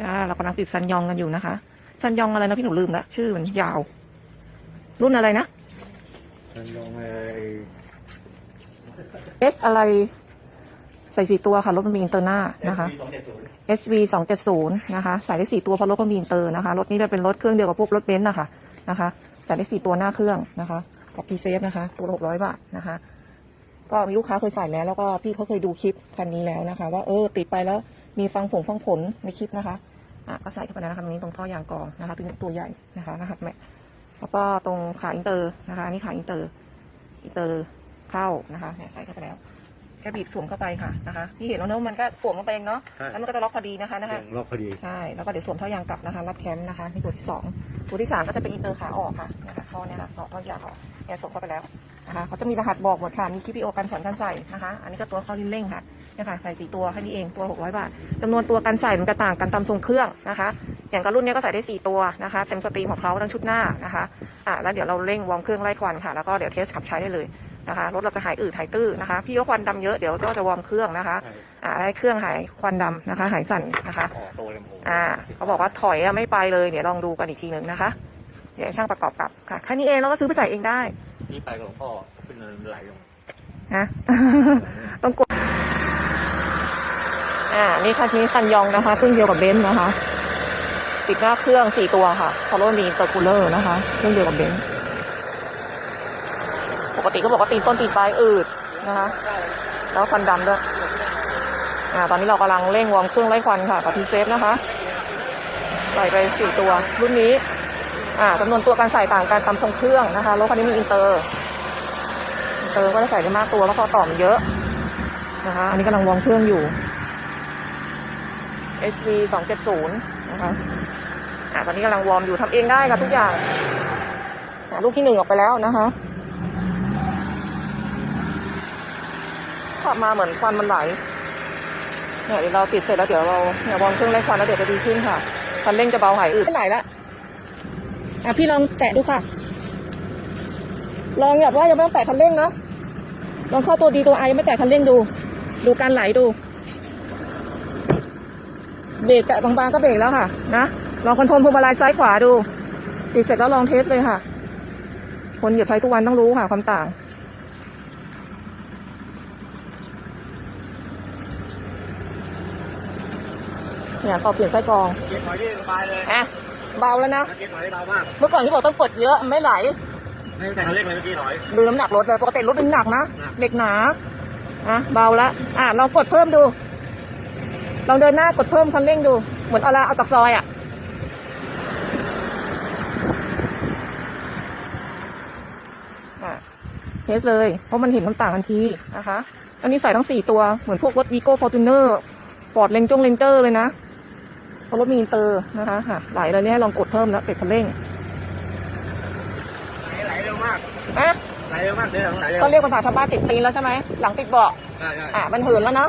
จ้าเรากำลังติดซันยองกันอยู่นะคะ ซันยองอะไรนะพี่หนูลืมละชื่อมันยาว รุ่นอะไรนะมันลงไอ้ S อะไร ใส่สี่ตัวค่ะรถมันมีอินเตอร์หน้านะคะสองเจ็ดศูนย์ SV สองเจ็ดศูนย์นะคะใส่ได้สี่ตัวเพราะรถก็มีอินเตอร์นะคะรถนี้จะเป็นรถเครื่องเดียวกับพวกรถเบนซ์นะคะนะคะใส่ได้สี่ตัวหน้าเครื่องนะคะกับพีเซฟนะคะ ตัวหกร้อยบาทนะคะ ก็มีลูกค้าเคยใส่แล้ว แล้วก็พี่เขาเคยดูคลิปคันนี้แล้วนะคะ ว่าเออติดไปแล้ว มีฟังผงฟังผลในคลิปนะคะอะก็ใส่เข้าไปแล้วนะคะตรงนี้ตรงท่อยางกรองนะคะเป็นตัวใหญ่นะคะนะครับแม่แล้วก็ตรงขาอินเตอร์นะคะอันนี้ขาอินเตอร์อินเตอร์เข้านะคะเนี่ยใส่เข้าไปแล้วแค่บีบสวมเข้าไปค่ะนะคะที่เห็นแล้วเนอะมันก็สวมลงไปเองเนาะแล้วมันก็จะล็อกพอดีนะคะนะคะ ล็อกพอดี ใช่ แล้วก็เดี๋ยวสวมท่อยางกลับนะคะ รับแคมป์นะคะนี่ตัวที่สองตัวที่สามก็จะเป็นอินเตอร์ขาออกค่ะนะคะท่อเนี่ยค่ะต่อท่อยางออกเนี่ยสวมเข้าไปแล้ว นะคะเขาจะมีรหัสบอกหมดค่ะ มีคลิปวิดีโอการสอนการใส่นะคะ อันนี้ก็ตัวเข้าลิ้นเร่งค่ะเนี่ยค่ะ ใส่สี่ตัวแค่นี้เอง ตัวหกร้อยบาทจำนวนตัวการใส่มันก็ต่างกันตามทรงเครื่องนะคะ อย่างกับรุ่นเนี้ยก็ใส่ได้สี่ตัวนะคะ เต็มสตรีมของเขาทั้งชุดหน้านะคะ อะแล้วเดี๋ยวเราเร่งวอร์มเครื่องไล่ควันค่ะ แล้วก็เดี๋ยวเทสขับใช้ได้เลยนะคะ รถเราจะหายอืดหายตื้อนะคะ พี่ก็ควันดำเยอะ เดี๋ยวก็จะวอร์มเครื่องนะคะ อ่าให้เครื่องหายควันดำนะคะ หายสั่นนะคะออกโตลำโพงอ่าเขาบอกว่าถอยอะไม่ไปเลย เดี๋ยวลองดูกันอีกทีหนึ่งนะคะ เดี๋ยวให้ช่างประกอบกลับค่ะ แค่นี้เองแล้วก็ซื้อไปใส่เองได้ นี่ไปกับหลวงพ่อขึ้นเนินไหลลงนะต้องกดอ่า นี่คันนี้ซันยองนะคะเครื่องเดียวกับเบนซ์นะคะ ติดหน้าเครื่องสี่ตัวค่ะพอรถมีเตอร์คูลเลอร์นะคะเครื่องเดียวกับเบนซ์ปกติก็บอกว่าตีนต้นตีนปลายอืดนะคะ แล้วควันดำด้วยอ่า ตอนนี้เรากำลังเร่งวอร์มเครื่องไล่ควันค่ะกับพีเซฟนะคะใส่ไปสี่ตัวรุ่นนี้ อ่าจำนวนตัวการใส่ต่างกันตามทรงเครื่องนะคะรถคันนี้มีอินเตอร์อินเตอร์ก็จะใส่ได้มากตัวแล้วพอต่อมันเยอะนะคะอันนี้กำลังวอร์มเครื่องอยู่ SV สองเจ็ดศูนย์นะคะอ่าตอนนี้กำลังวอร์มอยู่ทำเองได้ค่ะทุกอย่างลูกที่หนึ่งออกไปแล้วนะคะขับมาเหมือนควันมันไหลเนี่ยเดี๋ยวเราติดเสร็จแล้วเดี๋ยวเราเนี่ยวอร์มเครื่องไล่ควันแล้วเดี๋ยวจะดีขึ้นค่ะคันเร่งจะเบาหายอืดไม่ไหลละ อะพี่ลองแตะดูค่ะ ลองแบบว่ายังไม่ต้องแตะคันเร่งนะลองเข้าตัวดีตัวไอไม่แตะคันเร่งดู ดูการไหลดู เบรกแตะบางๆก็เบรกแล้วค่ะ นะลองคอนโทรลพวงมาลัยซ้ายขวาดูติดเสร็จแล้วลองเทสเลยค่ะ คนเหยียบไฟทุกวันต้องรู้ค่ะ ความต่าง เนี่ยพอเปลี่ยนไส้กรองเกียร์ถอยที่สบายเลยอะ เบาแล้วนะเกียร์ถอยได้เบามากเมื่อก่อนที่บอกต้องกดเยอะมันไม่ไหล ไม่แต่เขาเร่งเลยเมื่อกี้ถอยดูน้ำหนักรถเลยปกติรถเป็นหนักนะหนักเด็กหนาอะเบาละอะลองกดเพิ่มดู ลองเดินหน้ากดเพิ่มคันเร่งดู เหมือนเอาละเอาจากซอยอะอะเทสเลย เพราะมันเห็นน้ำต่างทันทีนะคะ อันนี้ใส่ทั้งสี่ตัวเหมือนพวกรถวีโก้ฟอร์จูเนอร์ฟอร์ดเลนจงเลนเจอร์เลยนะเพ ราะรถมีอินเตอร์นะคะค่ะไหลเลยเนี่ยให้ลองกดเพิ่มแล้วเปิดคันเร่งไหลเร็วมากอะไหลเร็วมากเดี๋ยวหลังไหลเร็วก็เรียกภาษาชาวบ้านติดตีนแล้วใช่ไหมหลังติดเบาะใช่ใช่อะมันเหินแล้วเนาะ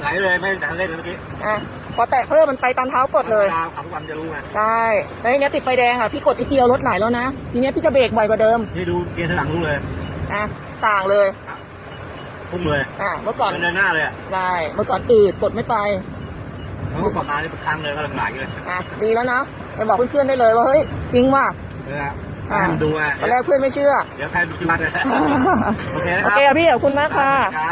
ไหลเลยไม่แต่เขาเร่งเลยเมื่อกี้อะพอแตะเพิ่มมันไปตามเท้ากดเลยวาขับทุกวันจะรู้ไงใช่แล้วทีเนี้ยติดไฟแดงค่ะพี่กดทีเดียวรถไหลแล้วนะทีเนี้ยพี่จะเบรกบ่อยกว่าเดิมนี่ดูเกียร์ถอยหลังรู้เลยอะต่างเลยพุ่งเลยอะเมื่อก่อนเดินหน้าเลยอะได้เมื่อก่อนอืดกดไม่ไป แล้วก็กลับมานี่ครั้งเลยก็ไหลเลยอะดีแล้วนะไปบอกเพื่อนๆได้เลยว่าเฮ้ยจริงว่ะเออให้มันดูอะตอนแรกเพื่อนไม่เชื่อ เดี๋ยวใครดูที่วัดเลยโอเคนะโอครับ เคอะพี่ขอบคุณมากค่ะ ครับ